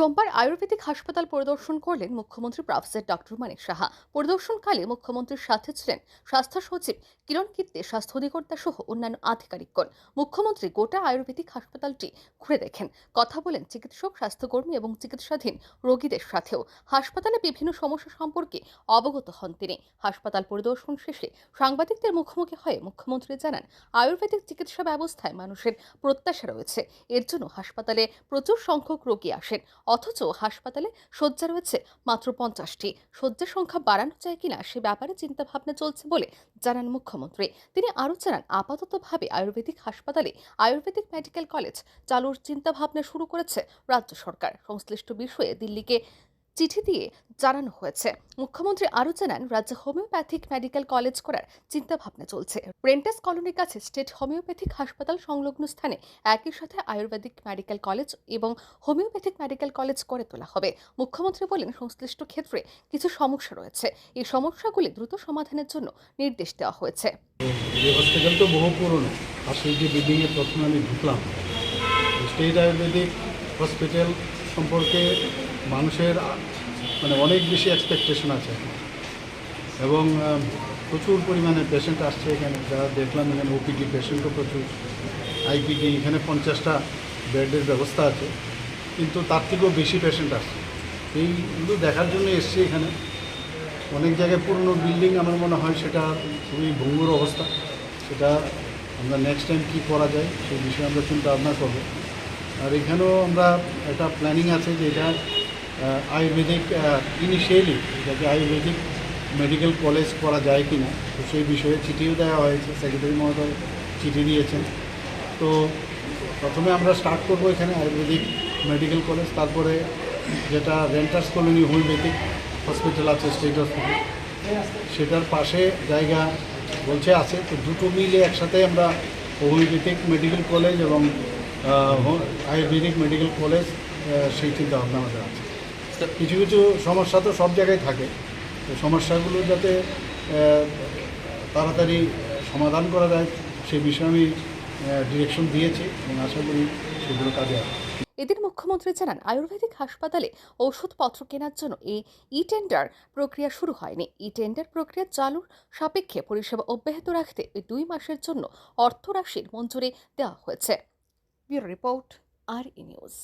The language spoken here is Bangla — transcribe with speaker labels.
Speaker 1: সোমবার আয়ুর্বেদিক হাসপাতাল পরিদর্শন করলেন মুখ্যমন্ত্রী প্রফেসর ডক্টর মানিক সাহা। পরিদর্শনকালে মুখ্যমন্ত্রীর সাথে ছিলেন স্বাস্থ্য সচিব কিরণ কীর্তি স্বাস্থ্য অধিকর্তা সহ অন্যান্য আধিকারিকগণ। মুখ্যমন্ত্রী গোটা আয়ুর্বেদিক হাসপাতালটি ঘুরে দেখেন। কথা বলেন চিকিৎসক, স্বাস্থ্যকর্মী এবং চিকিৎসাধীন রোগীদের সাথেও। হাসপাতালে বিভিন্ন সমস্যা সম্পর্কে অবগত হন তিনি। হাসপাতাল পরিদর্শন শেষে সাংবাদিকদের মুখোমুখি হয়ে মুখ্যমন্ত্রী জানান, আয়ুর্বেদিক চিকিৎসা ব্যবস্থায় মানুষের প্রত্যাশা রয়েছে। এর জন্য হাসপাতালে প্রচুর সংখ্যক রোগী আসেন। অথচ হাসপাতালে শয্যা রয়েছে মাত্র পঞ্চাশটি। শয্যার সংখ্যা বাড়ানো যায় কিনা সে ব্যাপারে চিন্তাভাবনা চলছে বলে জানান মুখ্যমন্ত্রী। তিনি আরও জানান, আপাততভাবে আয়ুর্বেদিক হাসপাতালে আয়ুর্বেদিক মেডিকেল কলেজ চালুর চিন্তাভাবনা শুরু করেছে রাজ্য সরকার। সংশ্লিষ্ট বিষয়ে দিল্লিকে চিঠি দিয়ে জানানো হয়েছে। মুখ্যমন্ত্রী আরও জানান, রাজ্যে হোমিওপ্যাথিক মেডিকেল কলেজ করার চিন্তাভাবনা চলছে। প্রেন্টাস কলোনির কাছে স্টেট হোমিওপ্যাথিক হাসপাতাল সংলগ্ন স্থানে একই সাথে আয়ুর্বেদিক মেডিকেল কলেজ এবং হোমিওপ্যাথিক মেডিকেল কলেজ করে তোলা হবে। মুখ্যমন্ত্রী বলেন, সংশ্লিষ্ট ক্ষেত্রে কিছু সমস্যা রয়েছে। এই সমস্যাগুলি দ্রুত সমাধানের জন্য নির্দেশ দেওয়া হয়েছে।
Speaker 2: হসপিটাল হসপিটাল সম্পর্কে মানুষের মানে অনেক বেশি এক্সপেকটেশন আছে। এবং প্রচুর পরিমাণে পেশেন্ট আসছে এখানে। যারা দেখলাম এখানে ওপিডি পেশেন্টও প্রচুর। আইপিডি এখানে পঞ্চাশটা বেডের ব্যবস্থা আছে। কিন্তু তার থেকেও বেশি পেশেন্ট আসছে। এইগুলো দেখার জন্য এসছি এখানে। অনেক জায়গায় পুরনো বিল্ডিং আমার মনে হয় সেটা খুবই ভঙ্গুর অবস্থা। সেটা আমরা নেক্সট টাইম কী করা যায় সেই বিষয়ে আমরা চিন্তা ভাবনা করব। আর এখানেও আমরা একটা প্ল্যানিং আছে যে এটা আয়ুর্বেদিক ইনিশিয়ালি এটাকে আয়ুর্বেদিক মেডিকেল কলেজ করা যায় কি না তো সেই বিষয়ে চিঠিও দেওয়া হয়েছে সেক্রেটারি মহোদয় চিঠি দিয়েছেন। তো প্রথমে আমরা স্টার্ট করব এখানে আয়ুর্বেদিক মেডিকেল কলেজ তারপরে যেটা রেন্টার্স কলোনি হোমিওপ্যাথিক হসপিটাল আছে স্টেট হসপিটাল সেটার পাশে জায়গা বলছে আছে, তো দুটো মিলে একসাথে আমরা হোমিওপ্যাথিক মেডিকেল কলেজ এবং আয়ুর্বেদিক মেডিকেল কলেজ সেই চিন্তা ভাবনা আমাদের আছে। কিছু কিছু সমস্যা তো সব জায়গায় থাকে। তো সমস্যাগুলো যাতে তাড়াতাড়ি সমাধান করা যায় সেই বিষয়ে আমি ডিরেকশন দিয়েছি এবং আশা করি সেগুলো কাজে আসবে।
Speaker 1: এদিন মুখ্যমন্ত্রী জানান, আয়ুর্বেদিক হাসপাতালে ওষুধপত্র কেনার জন্য এই ই টেন্ডার প্রক্রিয়া শুরু হয়নি। ই টেন্ডার প্রক্রিয়া চালুর সাপেক্ষে পরিষেবা অব্যাহত রাখতে দুই মাসের জন্য অর্থরাশির মঞ্জুরি দেওয়া হয়েছে। ব্যুরো রিপোর্ট আর ই নিউজ